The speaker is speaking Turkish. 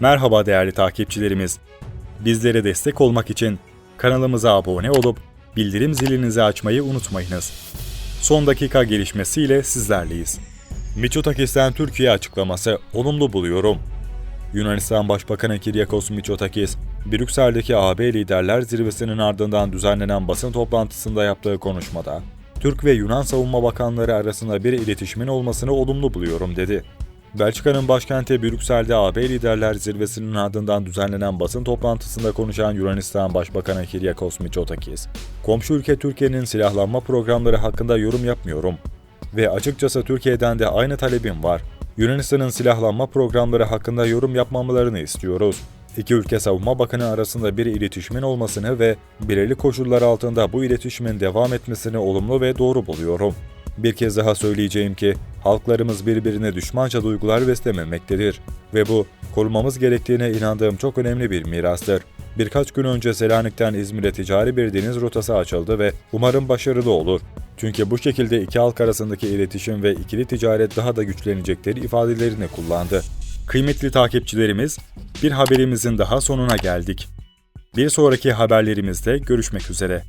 Merhaba değerli takipçilerimiz. Bizlere destek olmak için kanalımıza abone olup bildirim zilinizi açmayı unutmayınız. Son dakika gelişmesiyle sizlerleyiz. Mitsotakis'ten Türkiye açıklaması olumlu buluyorum. Yunanistan Başbakanı Kiryakos Mitsotakis, Brüksel'deki AB Liderler Zirvesi'nin ardından düzenlenen basın toplantısında yaptığı konuşmada, Türk ve Yunan savunma bakanları arasında bir iletişimin olmasını olumlu buluyorum dedi. Belçika'nın başkenti Brüksel'de AB Liderler Zirvesi'nin ardından düzenlenen basın toplantısında konuşan Yunanistan Başbakanı Kiryakos Mitsotakis, komşu ülke Türkiye'nin silahlanma programları hakkında yorum yapmıyorum ve açıkçası Türkiye'den de aynı talebim var. Yunanistan'ın silahlanma programları hakkında yorum yapmamalarını istiyoruz. İki ülke savunma bakanı arasında bir iletişimin olmasını ve belirli koşullar altında bu iletişimin devam etmesini olumlu ve doğru buluyorum. Bir kez daha söyleyeceğim ki halklarımız birbirine düşmanca duygular beslememektedir ve bu korumamız gerektiğine inandığım çok önemli bir mirastır. Birkaç gün önce Selanik'ten İzmir'e ticari bir deniz rotası açıldı ve umarım başarılı olur. Çünkü bu şekilde iki halk arasındaki iletişim ve ikili ticaret daha da güçlenecektir ifadelerini kullandı. Kıymetli takipçilerimiz, bir haberimizin daha sonuna geldik. Bir sonraki haberlerimizde görüşmek üzere.